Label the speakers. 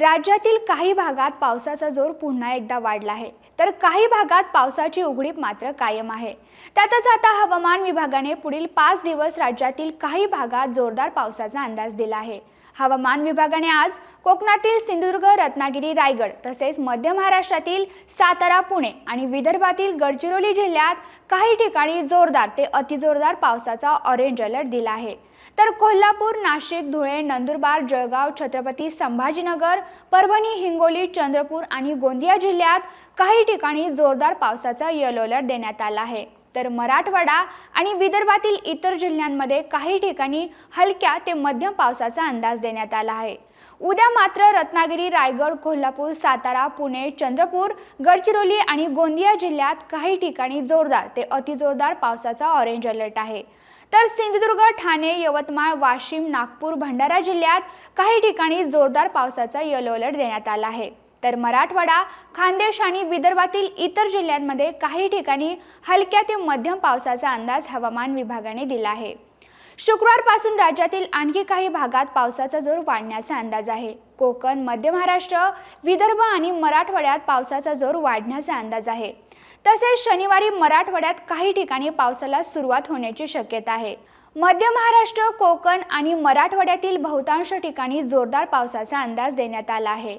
Speaker 1: राज्यातील काही भागात पावसाचा जोर पुन्हा एकदा वाढला आहे. तर काही भागात पावसाची उघडीप मात्र कायम आहे. त्यातच आता हवामान विभागाने पुढील पाच दिवस राज्यातील काही भागात जोरदार पावसाचा अंदाज दिला आहे. हवामान विभागाने आज कोकणातील सिंधुदुर्ग रत्नागिरी रायगड तसेच मध्य महाराष्ट्रातील सातारा पुणे आणि विदर्भातील गडचिरोली जिल्ह्यात काही ठिकाणी जोरदार ते अतिजोरदार पावसाचा ऑरेंज अलर्ट दिला आहे. तर कोल्हापूर नाशिक धुळे नंदुरबार जळगाव छत्रपती संभाजीनगर परभणी हिंगोली चंद्रपूर आणि गोंदिया जिल्ह्यात काही ठिकाणी जोरदार पावसाचा येलो अलर्ट देण्यात आला आहे. तर मराठवाडा आणि विदर्भातील इतर जिल्ह्यांमध्ये काही ठिकाणी हलक्या ते मध्यम पावसाचा अंदाज देण्यात आला आहे. उद्या मात्र रत्नागिरी रायगड कोल्हापूर सातारा पुणे चंद्रपूर गडचिरोली आणि गोंदिया जिल्ह्यात काही ठिकाणी जोरदार ते अतिजोरदार पावसाचा ऑरेंज अलर्ट आहे. तर सिंधुदुर्ग ठाणे यवतमाळ वाशिम नागपूर भंडारा जिल्ह्यात काही ठिकाणी जोरदार पावसाचा येलो अलर्ट देण्यात आला आहे. तर मराठवाडा खानदेश आणि विदर्भातील इतर जिल्ह्यांमध्ये काही ठिकाणी हलक्या ते मध्यम पावसाचा अंदाज हवामान विभागाने दिला आहे. शुक्रवारपासून राज्यातील आणखी काही भागात पावसाचा जोर वाढण्याचा अंदाज आहे. कोकण मध्य महाराष्ट्र विदर्भ आणि मराठवाड्यात पावसाचा जोर वाढण्याचा अंदाज आहे. तसेच शनिवारी मराठवाड्यात काही ठिकाणी पावसाला सुरुवात होण्याची शक्यता आहे. मध्य महाराष्ट्र कोकण आणि मराठवाड्यातील बहुतांश ठिकाणी जोरदार पावसाचा अंदाज देण्यात आला आहे.